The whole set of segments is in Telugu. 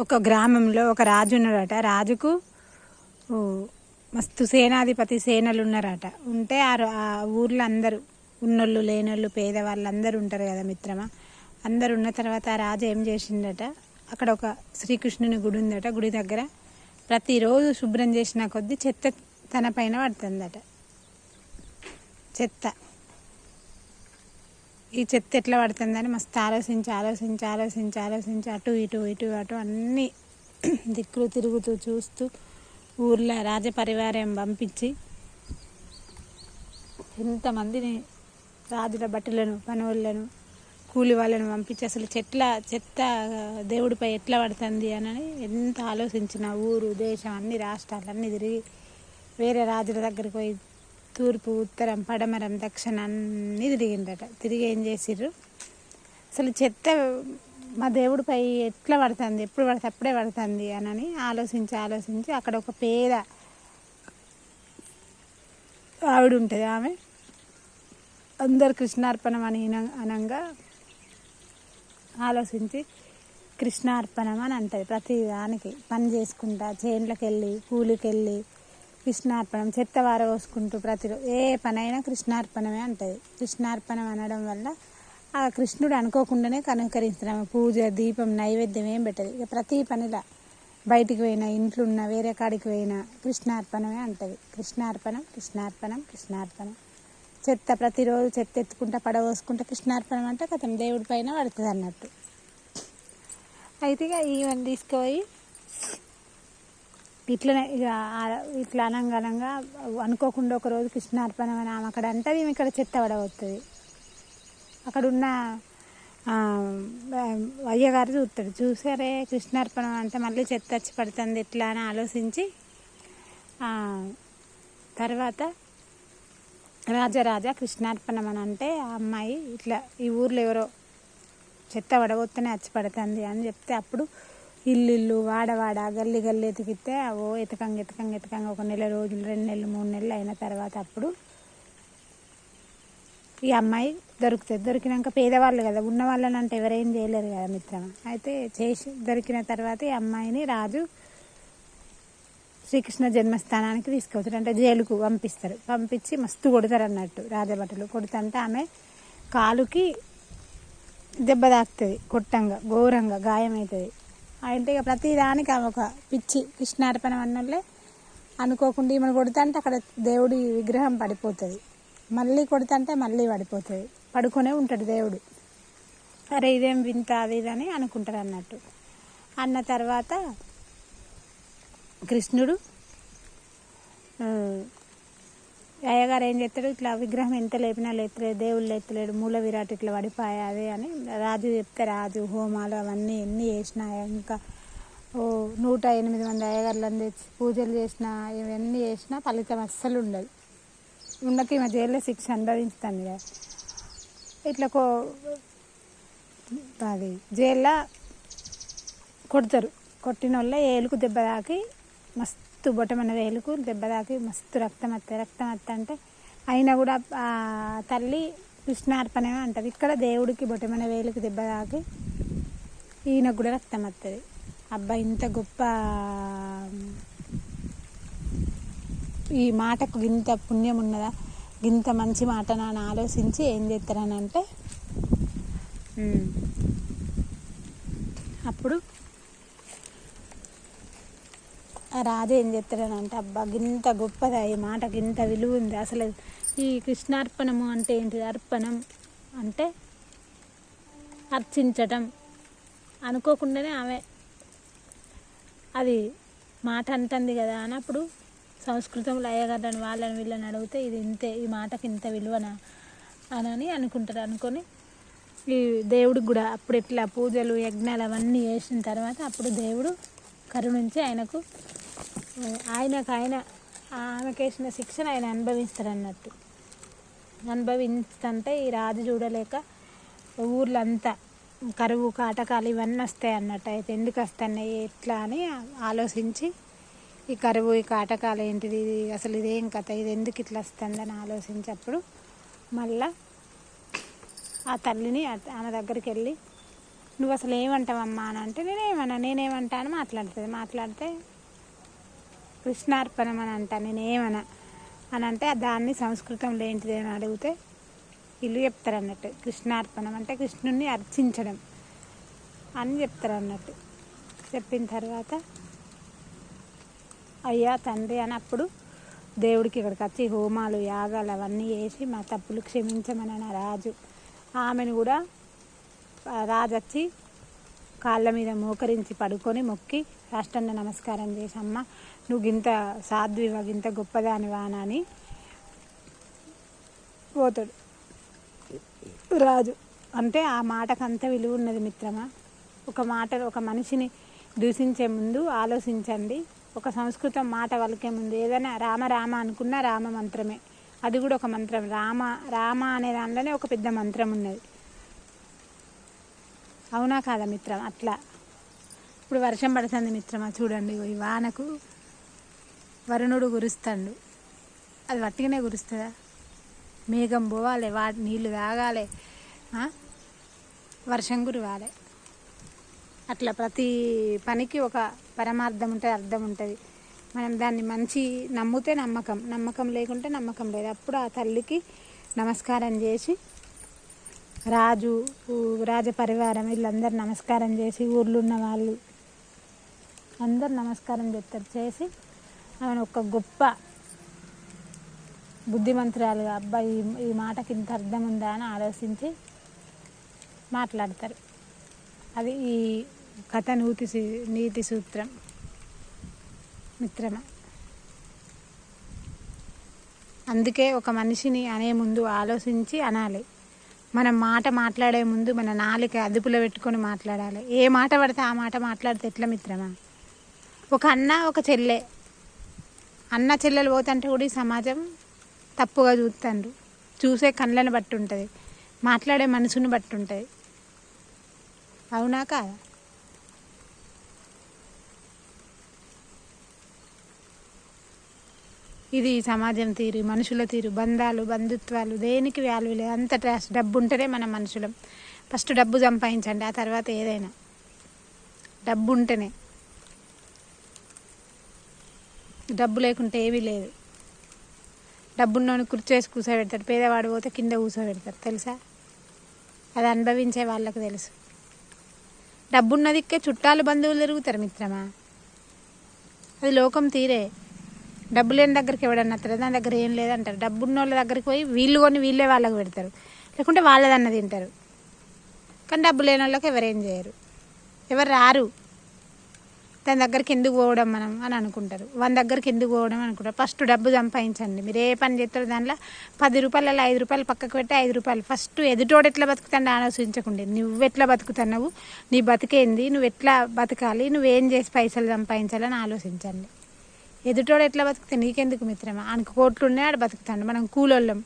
ఒక గ్రామంలో ఒక రాజు ఉన్నాడట. రాజుకు మస్తు సేనాధిపతి సేనలు ఉన్నారట. ఉంటే ఆ ఆ ఊర్లో అందరూ ఉన్నోళ్ళు లేనోళ్ళు పేదవాళ్ళు అందరూ ఉంటారు కదా మిత్రమా? అందరు ఉన్న తర్వాత ఆ రాజు ఏం చేసిండట? అక్కడ ఒక శ్రీకృష్ణుని గుడి ఉందట. గుడి దగ్గర ప్రతిరోజు శుభ్రం చేసిన కొద్దీ చెత్త తన పైన పడుతుందట. చెత్త. ఈ చెత్త ఎట్లా పడుతుందని మస్తు ఆలోచించి ఆలోచించి ఆలోచించి ఆలోచించి అటు ఇటు ఇటు అటు అన్ని దిక్కులు తిరుగుతూ చూస్తూ ఊర్లో రాజపరివారం పంపించి ఎంతమందిని రాజుల బట్టలను పనులను కూలి వాళ్ళను పంపించి అసలు చెట్ల చెత్త దేవుడిపై ఎట్లా పడుతుంది అని ఎంత ఆలోచించిన ఊరు దేశం అన్ని రాష్ట్రాలు అన్నీ తిరిగి వేరే రాజుల దగ్గరికి పోయి తూర్పు ఉత్తరం పడమరం దక్షిణ అన్నీ తిరిగిండట తిరిగి ఏం చేసిర్రు? అసలు చెత్త మా దేవుడిపై ఎట్లా పడుతుంది? ఎప్పుడు పడితే అప్పుడే పడుతుంది అని ఆలోచించి ఆలోచించి అక్కడ ఒక పేద ఆవిడ ఉంటుంది ఆమె. అందరు కృష్ణార్పణం అని అనంగా ఆలోచించి కృష్ణార్పణం అని అంటుంది. ప్రతి దానికి పని చేసుకుంటా చేన్లకు వెళ్ళి కూలికి వెళ్ళి కృష్ణార్పణం చెత్త వారవోసుకుంటూ ప్రతిరోజు ఏ పనైనా కృష్ణార్పణమే అంటది. కృష్ణార్పణం అనడం వల్ల ఆ కృష్ణుడు అనుకోకుండానే కనుకరించడం పూజ దీపం నైవేద్యం ఏం పెట్టదు. ఇక ప్రతి పనిలా బయటికి పోయినా ఇంట్లో ఉన్న వేరే కాడికి పోయినా కృష్ణార్పణమే అంటది. కృష్ణార్పణం కృష్ణార్పణం కృష్ణార్పణం. చెత్త ప్రతిరోజు చెత్త ఎత్తుకుంటా పడవోసుకుంటా కృష్ణార్పణం అంటే కథం దేవుడి పైన పడుతుంది అన్నట్టు అయితే ఇక ఈవెన్ తీసుకుపోయి ఇట్లనే ఇక ఇట్లా అనంగనంగా అనుకోకుండా ఒక రోజు కృష్ణార్పణం అని ఆమె అక్కడ అంటే మేము ఇక్కడ చెత్త పడవస్తుంది అక్కడ ఉన్న అయ్యగారు చూస్తాడు చూసారే కృష్ణార్పణం అంటే మళ్ళీ చెత్త వచ్చి పడుతుంది ఎట్లా అని ఆలోచించి తర్వాత రాజరాజా కృష్ణార్పణం అని అంటే ఆ అమ్మాయి ఇట్లా ఈ ఊర్లో ఎవరో చెత్త పడగొత్తనే వచ్చి పడుతుంది అని చెప్తే అప్పుడు ఇల్లు ఇల్లు వాడవాడ గల్లి గల్లి ఎతికితే ఓ ఎతకంగా ఎతకంగా ఎతకంగా ఒక నెల రోజులు రెండు నెలలు మూడు నెలలు అయిన తర్వాత అప్పుడు ఈ అమ్మాయి దొరుకుతుంది. దొరికినాక పేదవాళ్ళు కదా ఉన్న వాళ్ళని అంటే ఎవరేం చేయలేరు కదా మిత్రమా? అయితే చేసి దొరికిన తర్వాత ఈ అమ్మాయిని రాజు శ్రీకృష్ణ జన్మస్థానానికి తీసుకెళ్తారు అంటే జైలుకు పంపిస్తారు. పంపించి మస్తు కొడతారు అన్నట్టు రాజభటులు కొడుతుంటే ఆమె కాలుకి దెబ్బ తాకుతుంది. కొట్టంగా ఘోరంగా గాయమవుతుంది అంటే ఇక ప్రతిదానికి ఆమె ఒక పిచ్చి కృష్ణార్పణ అన్నోళ్ళే అనుకోకుండా ఈమెను కొడుతుంటే అక్కడ దేవుడి విగ్రహం పడిపోతుంది. మళ్ళీ కొడుతుంటే మళ్ళీ పడిపోతుంది. పడుకునే ఉంటాడు దేవుడు. అరే ఇదేం వింత అది ఇది అని అనుకుంటారు అన్నట్టు. అన్న తర్వాత కృష్ణుడు అయ్యగారు ఏం చేస్తాడు ఇట్లా విగ్రహం ఎంత లేపినా లేతలేడు దేవుళ్ళు ఎత్తలేడు మూల విరాట్ ఇట్లా పడిపోయా అదే అని రాజు చెప్తే రాజు హోమాలు అవన్నీ ఎన్ని చేసినా ఇంకా ఓ నూట ఎనిమిది మంది అయ్యగారులను తెచ్చి పూజలు చేసిన ఇవన్నీ చేసినా ఫలితం అస్సలు ఉండదు. ఉన్నకి మా జైల్లో శిక్ష అనుభవించుతాను కదా ఇట్లా కో అది జైల్లో కొడతారు. కొట్టిన వాళ్ళ ఏలుకు దెబ్బ తాకి మస్తు బొటమన్న వేలుకు దెబ్బ తాకి మస్తు రక్తం వస్తుంది రక్తం వస్తా అంటే అయినా కూడా తల్లి కృష్ణార్పణమే అంటది. ఇక్కడ దేవుడికి బొటమన్న వేలుకు దెబ్బ తాకి ఈయనకు కూడా రక్తం వస్తుంది అబ్బా ఇంత గొప్ప ఈ మాటకు ఇంత పుణ్యం ఉన్నదా? ఇంత మంచి మాట అని ఆలోచించి ఏం చేస్తారని అంటే అప్పుడు రాజు ఏం చెప్తాడనంటే అబ్బా గింత గొప్పదా ఈ మాటకి ఇంత విలువ ఉంది. అసలు ఈ కృష్ణార్పణము అంటే ఏంటిది అర్పణం అంటే అర్చించటం. అనుకోకుండానే ఆమె అది మాట అంటుంది కదా అన్నప్పుడు సంస్కృతంలో అయ్యగారని వాళ్ళని వీళ్ళని అడిగితే ఇది ఇంతే ఈ మాటకి ఇంత విలువనా? అని అనుకుంటారు. అనుకొని ఈ దేవుడికి కూడా అప్పుడు ఇట్లా పూజలు యజ్ఞాలు అవన్నీ చేసిన తర్వాత అప్పుడు దేవుడు కరుణించి ఆయనకు ఆయనకు ఆయన ఆమెకేసిన శిక్షను ఆయన అనుభవిస్తారన్నట్టు అనుభవిస్తుంటే ఈ రాజు చూడలేక ఊర్లో అంతా కరువు కాటకాలు ఇవన్నీ వస్తాయి అన్నట్టు. అయితే ఎందుకు వస్తున్నాయి ఎట్లా అని ఆలోచించి ఈ కరువు ఈ కాటకాలు ఏంటిది ఇది అసలు ఇదేం కథ ఇది ఎందుకు ఇట్లా వస్తుందని ఆలోచించప్పుడు మళ్ళా ఆ తల్లిని ఆమె దగ్గరికి వెళ్ళి నువ్వు అసలు ఏమంటావమ్మా? అని అంటే నేనేమన్నా నేనేమంటా? అని మాట్లాడుతుంది. మాట్లాడితే కృష్ణార్పణం అని అంటా నేనేమన్నా. అని అంటే దాన్ని సంస్కృతంలో ఏంటిది అని అడిగితే ఇల్లు చెప్తారు అన్నట్టు కృష్ణార్పణం అంటే కృష్ణుణ్ణి అర్చించడం అని చెప్తారు అన్నట్టు చెప్పిన తర్వాత అయ్యా తండ్రి అని అప్పుడు దేవుడికి ఇక్కడికి వచ్చి హోమాలు యాగాలు అవన్నీ వేసి మా తప్పులు క్షమించమని రాజు. ఆమెను కూడా రాజు వచ్చి కాళ్ళ మీద మోకరించి పడుకొని మొక్కి రాష్ట్రంగా నమస్కారం చేసి నువ్వు ఇంత సాధ్వివా గింత గొప్పదానివా అని పోతాడు. రాజు. అంటే ఆ మాటకు అంత విలువ ఉన్నది మిత్రమా. ఒక మాట ఒక మనిషిని దూషించే ముందు ఆలోచించండి. ఒక సంస్కృతం మాట వలికే ముందు ఏదైనా రామ రామ అనుకున్న రామ మంత్రమే. అది కూడా ఒక మంత్రం. రామ రామ అనే దానిలోనే ఒక పెద్ద మంత్రం ఉన్నది. అవునా కాదా మిత్రం? అట్లా. ఇప్పుడు వర్షం పడుతుంది మిత్రమా చూడండి ఈ వానకు వరుణుడు కురుస్తాడు అది వట్టిగానే కురుస్తుందా మేఘం పోవాలి వా నీళ్ళు తాగాలి వర్షం కురవాలి. అట్లా ప్రతి పనికి ఒక పరమార్థం ఉంటుంది అర్థం ఉంటుంది. మనం దాన్ని మంచి నమ్మితే నమ్మకం నమ్మకం లేకుంటే నమ్మకం లేదు. అప్పుడు ఆ తల్లికి నమస్కారం చేసి రాజు రాజపరివారం రాజ పరివారం వీళ్ళందరూ నమస్కారం చేసి ఊర్లో ఉన్న వాళ్ళు అందరు నమస్కారం చెప్తారు. చేసి ఆమె ఒక గొప్ప బుద్ధిమంతురాలుగా అబ్బాయి ఈ- ఈ మాటకి ఇంత అర్థం ఉందా? అని ఆలోచించి మాట్లాడతారు. అది ఈ కథ నూతి నీతి సూత్రం మిత్రమ? అందుకే ఒక మనిషిని అనే ముందు ఆలోచించి అనాలి. మనం మాట మాట్లాడే ముందు మన నాలుక అదుపులో పెట్టుకొని మాట్లాడాలి. ఏ మాట పడితే ఆ మాట మాట్లాడితే ఎట్లా మిత్రమా? ఒక అన్న ఒక చెల్లె. అన్న చెల్లెలు పోతుంటే కూడా ఈ సమాజం తప్పుగా చూస్తాండ్రు. చూసే కళ్ళని బట్టి ఉంటుంది. మాట్లాడే మనసును బట్టి ఉంటుంది. అవునా కాదా? ఇది సమాజం తీరు మనుషుల తీరు బంధాలు బంధుత్వాలు దేనికి వాల్యూ లేదు. అంత ట్రాష్ డబ్బు ఉంటేనే మనం మనుషులం. ఫస్ట్ డబ్బు సంపాదించండి ఆ తర్వాత ఏదైనా. డబ్బు ఉంటేనే. డబ్బు లేకుంటే ఏమీ లేదు. డబ్బున్నోని కుర్చేసి కూర్చోబెడతాడు పేదవాడు పోతే కింద కూర్చోబెడతారు తెలుసా? అది అనుభవించే వాళ్ళకి తెలుసు. డబ్బున్నదిక్కే చుట్టాలు బంధువులు తిరుగుతారు మిత్రమా? అది లోకం తీరే. డబ్బు లేని దగ్గరికి ఎవడన్నా వస్తారు దాని దగ్గర ఏం లేదంటారు. డబ్బున్న వాళ్ళ దగ్గరికి పోయి వీళ్ళు కొని వీళ్ళే వాళ్ళకి పెడతారు. లేకుంటే వాళ్ళదన్న తింటారు. కానీ డబ్బు లేని వాళ్ళకి ఎవరేం చేయరు. ఎవరు రారు. దాని దగ్గరికి ఎందుకు పోవడం మనం అని అనుకుంటారు. వాళ్ళ దగ్గరికి ఎందుకు పోవడం అనుకుంటారు. ఫస్ట్ డబ్బు సంపాదించండి. మీరు ఏ పని చేస్తారు దాంట్లో పది రూపాయలలో ఐదు రూపాయలు పక్కకు పెట్టి ఐదు రూపాయలు. ఫస్ట్ ఎదుటోడు ఎట్లా బతుకుతాడు ఆలోచించకండి నువ్వు ఎట్లా బతుకుతున్నావు? నీ బతికేంది? నువ్వు ఎట్లా బతకాలి? నువ్వేం చేసి పైసలు సంపాదించాలని ఆలోచించండి. ఎదుటోడు ఎట్లా బతుకుతా నీకెందుకు మిత్రమా? ఆయనకు కోట్లు ఉన్నాయి ఆడ బతుకుతాడు. మనం కూలోళ్ళం.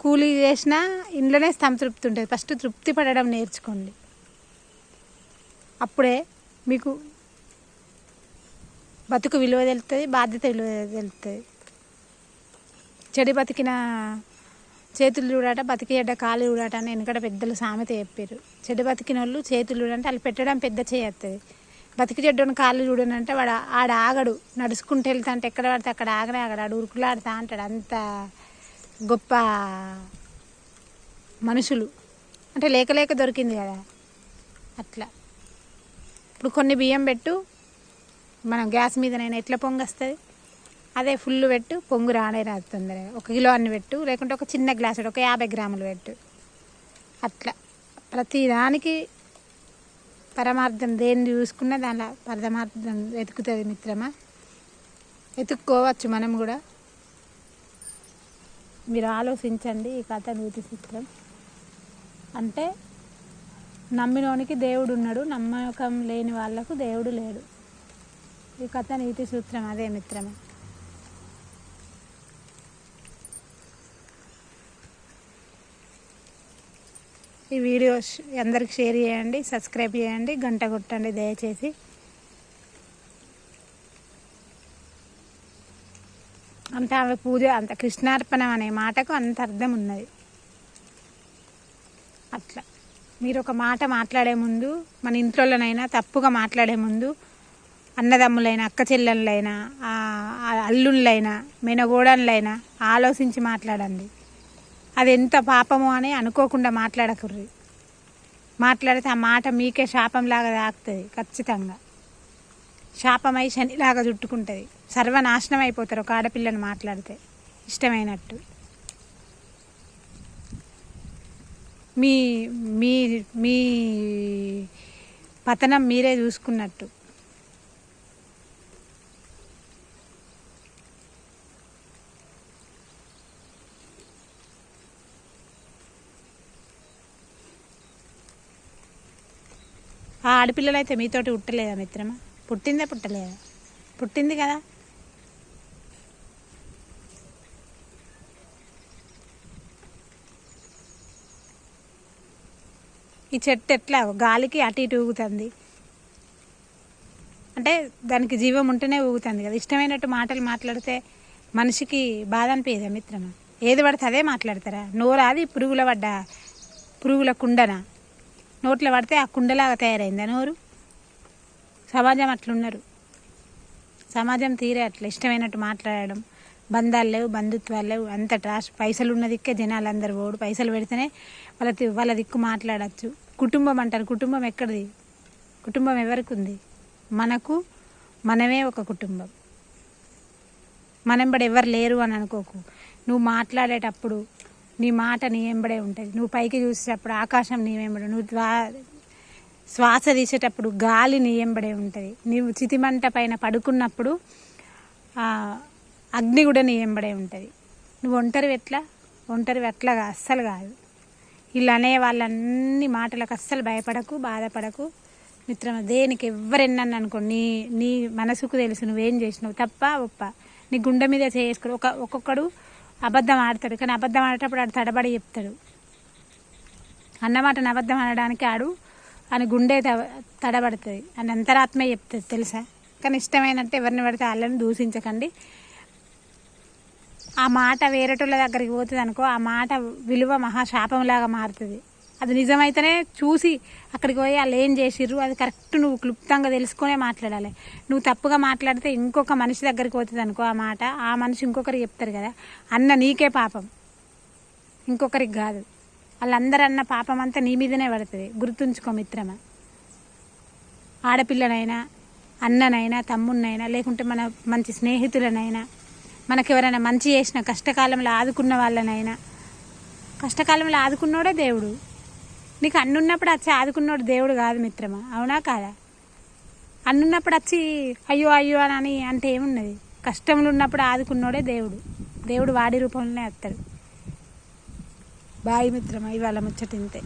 కూలీ చేసినా ఇంట్లోనే సంతృప్తి ఉంటుంది. ఫస్ట్ తృప్తి పడడం నేర్చుకోండి. అప్పుడే మీకు బతుకు విలువ తెలుస్తుంది బాధ్యత విలువ తెలుస్తుంది చెడు బతికిన చేతులు చూడట చెడ్డ కాలు చూడట అని వెనకట పెద్దలు సామెత చెప్పారు చెడు బతికిన వాళ్ళు చేతులు చూడంటే వాళ్ళు పెట్టడం పెద్ద చేయత్తది. బతికి చెడ్డను కాళ్ళు చూడనంటే వాడు ఆడ ఆగడు. నడుచుకుంటూ వెళ్తా అంటే ఎక్కడ పడితే అక్కడ ఆగనే ఆగడు. ఆడు ఉరుకులాడుతా అంటాడు. అంత గొప్ప మనుషులు. అంటే లేక లేక దొరికింది కదా. అట్లా. ఇప్పుడు కొన్ని బియ్యం పెట్టు మనం గ్యాస్ మీదనైనా ఎట్లా పొంగొస్తుంది? అదే ఫుల్ పెట్టు పొంగు రానే రాదు తొందరగా. ఒక కిలో అన్ని పెట్టు లేకుంటే ఒక చిన్న గ్లాస్ ఒక యాభై గ్రాములు పెట్టు. అట్లా. ప్రతిదానికి పరమార్థం దేన్ని చూసుకున్నా దానిలో పరమార్థం వెతుకుతుంది మిత్రమా? వెతుక్కోవచ్చు మనం కూడా. మీరు ఆలోచించండి ఈ కథ నీతి సూత్రం. అంటే నమ్మినోనికి దేవుడు ఉన్నాడు నమ్మకం లేని వాళ్ళకు దేవుడు లేడు. ఈ కథ నీతి సూత్రం అదే మిత్రమా. ఈ వీడియో అందరికి షేర్ చేయండి సబ్స్క్రైబ్ చేయండి గంట కొట్టండి దయచేసి. అంత ఆమె పూజ అంత కృష్ణార్పణం అనే మాటకు అంత అర్థం ఉన్నది. అట్లా. మీరు ఒక మాట మాట్లాడే ముందు మన ఇంట్లోనైనా తప్పుగా మాట్లాడే ముందు అన్నదమ్ములైనా అక్క చెల్లెళ్ళైనా అల్లుళ్ళైనా మెనగోడన్లైనా ఆలోచించి మాట్లాడండి. అది ఎంత పాపమో అని అనుకోకుండా మాట్లాడకుర్రి. మాట్లాడితే ఆ మాట మీకే శాపంలాగా తాకుతుంది ఖచ్చితంగా. శాపమై శనిలాగా చుట్టుకుంటుంది. సర్వనాశనం అయిపోతారు ఒక ఆడపిల్లని మాట్లాడితే ఇష్టమైనట్టు. మీ మీ మీ పతనం మీరే చూసుకున్నట్టు. ఆ ఆడపిల్లలు అయితే మీతోటి పుట్టలేదా మిత్రమా? పుట్టిందే పుట్టలేదా? పుట్టింది కదా. ఈ చెట్టు ఎట్లా గాలికి అటు ఇటు ఊగుతుంది? అంటే దానికి జీవం ఉంటేనే ఊగుతుంది కదా. ఇష్టమైనట్టు మాటలు మాట్లాడితే మనిషికి బాధ అనిపించదా మిత్రమా? ఏది పడితే అదే మాట్లాడతారా? నోరాది పురుగుల పడ్డ పురుగుల కుండనా? నోట్లో పడితే ఆ కుండలాగా తయారైందా. నోరు? సమాజం అట్లున్నారు. సమాజం తీరే అట్లా ఇష్టమైనట్టు మాట్లాడడం. బంధాలు లేవు బంధుత్వాలు లేవు. అంత ట్రాష్ పైసలు ఉన్న దిక్కే జనాలు అందరు పోడు పైసలు పెడితేనే వాళ్ళ వాళ్ళ దిక్కు మాట్లాడచ్చు. కుటుంబం అంటారు. కుటుంబం ఎక్కడిది? కుటుంబం ఎవరికి ఉంది మనకు మనమే ఒక కుటుంబం. మనం బడి ఎవరు లేరు అని అనుకోకు. నువ్వు మాట్లాడేటప్పుడు నీ మాట నీ వెంబడే ఉంటుంది. నువ్వు పైకి చూసేటప్పుడు ఆకాశం నీ వెంబడి నువ్వు ద్వా శ్వాస తీసేటప్పుడు గాలి నీ వెంబడే ఉంటుంది. నీవు చితిమంట పైన పడుకున్నప్పుడు అగ్ని కూడా నీ వెంబడే ఉంటుంది. నువ్వు ఒంటరి ఎట్లా? ఒంటరి ఎట్లాగా అస్సలు కాదు. వీళ్ళు అనే వాళ్ళన్ని మాటలకు అస్సలు భయపడకు బాధపడకు. మిత్రమా దేనికి ఎవరెన్నాను అనుకో నీ నీ మనసుకు తెలుసు నువ్వేం చేసినావు. తప్ప ఒప్ప. నీ గుండె మీద చేసుకో ఒక ఒక్కొక్కడు అబద్ధం ఆడతాడు. కానీ అబద్ధం ఆడేటప్పుడు ఆడు తడబడి చెప్తాడు. అన్నమాటను అబద్ధం అనడానికి ఆడు అని గుండె తడబడుతుంది. అని అంతరాత్మే చెప్తుంది తెలుసా? కానీ ఇష్టమైనట్టు ఎవరిని పడితే వాళ్ళని దూషించకండి. ఆ మాట వేరేటోళ్ళ దగ్గరికి పోతుంది అనుకో ఆ మాట విలువ మహాశాపంలాగా మారుతుంది. అది నిజమైతేనే చూసి అక్కడికి పోయి వాళ్ళు ఏం చేసిర్రు అది కరెక్ట్ నువ్వు క్లుప్తంగా తెలుసుకునే మాట్లాడాలి. నువ్వు తప్పుగా మాట్లాడితే ఇంకొక మనిషి దగ్గరికి పోతుంది అనుకో ఆ మాట ఆ మనిషి ఇంకొకరికి చెప్తారు కదా అన్న నీకే పాపం. ఇంకొకరికి కాదు. వాళ్ళందరూ అన్న పాపం అంతా నీ మీదనే పడుతుంది. గుర్తుంచుకో మిత్రమా. ఆడపిల్లనైనా అన్ననైనా తమ్మున్నైనా లేకుంటే మన మంచి స్నేహితులనైనా మనకెవరైనా మంచి చేసిన కష్టకాలంలో ఆదుకున్న వాళ్ళనైనా కష్టకాలంలో ఆదుకున్నోడే దేవుడు. నీకు అన్నున్నప్పుడు వచ్చి ఆదుకున్నోడు దేవుడు కాదు మిత్రమా? అవునా కాదా? అన్నున్నప్పుడు వచ్చి అయ్యో అయ్యో అని అంటే ఏమున్నది? కష్టంలో ఉన్నప్పుడు ఆదుకున్నోడే దేవుడు. దేవుడు వాడి రూపంలోనే వస్తాడు బాయ్ మిత్రమా ఇవాళ ముచ్చటింతే.